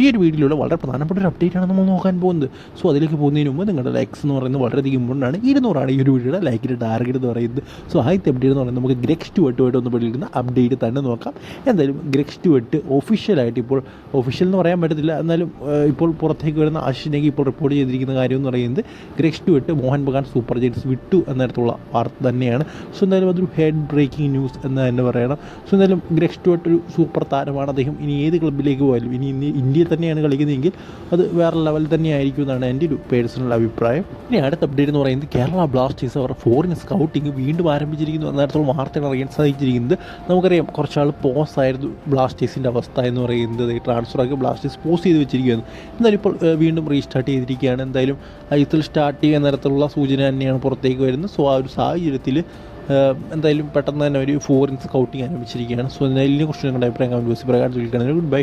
ഈ ഒരു വീഡിയോയിലുള്ള വളരെ പ്രധാനപ്പെട്ട ഒരു അപ്ഡേറ്റ് ആണ് നമ്മൾ നോക്കാൻ പോകുന്നത്. സോ അതിലേക്ക് പോകുന്നതിന് മുമ്പ് നിങ്ങളുടെ ലൈക്സ് എന്ന് പറയുന്നത് വളരെയധികം ഇമ്പോർട്ടന്റ് ഇരുന്നൂറാണ് ഈ ഒരു വീഡിയോയുടെ ലൈക്കിന്റെ ടാർഗറ്റ് എന്ന് പറയുന്നത്. സോ ആദ്യത്തെ അപ്ഡേറ്റ് എന്ന് പറയുന്നത് നമുക്ക് ഗ്രെക്സ് ടു എട്ടുമായിട്ട് ഒന്ന് പഠിക്കുന്ന അപ്ഡേറ്റ് തന്നെ നോക്കാം. എന്തായാലും ഗ്രെക്സ് ടു എട്ട് ഒഫീഷ്യലായിട്ട് ഇപ്പോൾ ഒഫീഷ്യൽ എന്ന് പറയാൻ പറ്റത്തില്ല. എന്നാലും ഇപ്പോൾ പുറത്തേക്ക് വരുന്ന ആശിനേക്ക് ഇപ്പോൾ റിപ്പോർട്ട് ചെയ്തിരിക്കുന്ന കാര്യം എന്ന് പറയുന്നത് ഗ്രെക്സ് ടു എട്ട് മോഹൻ ബഗാൻ സൂപ്പർ ജെയിൻസ് വിട്ടു എന്നിടത്തുള്ള വാർത്ത തന്നെയാണ്. സോ എന്തായാലും അതൊരു ഹെഡ് ബ്രേക്കിംഗ് ന്യൂസ് എന്ന് തന്നെ പറയണം. സോ എന്തായാലും ഗ്രെക്സ് ടു എട്ട് ഒരു സൂപ്പർ താരമാണ്. അദ്ദേഹം ഇനി ഏത് ക്ലബിലേക്ക് പോയാലും ഇനി ഇന്ത്യ ഇന്ത്യയിൽ തന്നെയാണ് കളിക്കുന്നതെങ്കിൽ അത് വേറെ ലെവൽ തന്നെയായിരിക്കും എന്നാണ് എന്റെ ഒരു പേഴ്സണൽ അഭിപ്രായം. ഇനി അടുത്ത അപ്ഡേറ്റ് എന്ന് പറയുന്നത് കേരള ബ്ലാസ്റ്റേഴ്സ് അവരുടെ ഫോറിൻ സ്കൗട്ടിങ് വീണ്ടും ആരംഭിച്ചിരിക്കുന്നു. എന്നേരത്തോളം വാർത്തകൾ അറിയാൻ സാധിച്ചിരിക്കുന്നത് നമുക്കറിയാം കുറച്ചാൾ പോസ് ആയിരുന്നു ബ്ലാസ്റ്റേഴ്സിന്റെ അവസ്ഥ എന്ന് പറയുന്നത്. ട്രാൻസ്ഫറൊക്കെ ബ്ലാസ്റ്റേഴ്സ് പോസ് ചെയ്ത് വെച്ചിരിക്കുകയായിരുന്നു എന്നാലും ഇപ്പോൾ വീണ്ടും റീസ്റ്റാർട്ട് ചെയ്തിരിക്കുകയാണ്. എന്തായാലും ഐ എസ് എൽ സ്റ്റാർട്ട് ചെയ്യുന്ന തരത്തിലുള്ള സൂചന തന്നെയാണ് പുറത്തേക്ക് വരുന്നത്. സോ ആ ഒരു സാഹചര്യത്തിൽ എന്തായാലും പെട്ടെന്ന് തന്നെ ഒരു ഫോറിൻ സ്കൗട്ടിങ് ആരംഭിച്ചിരിക്കുകയാണ്. സോ എന്തായാലും ഇതിനെക്കുറിച്ച് നിങ്ങളുടെ അഭിപ്രായം കമന്റ് ബോക്സിൽ പ്രകാരം ചോദിക്കുകയാണെങ്കിൽ ഗുഡ് ബൈ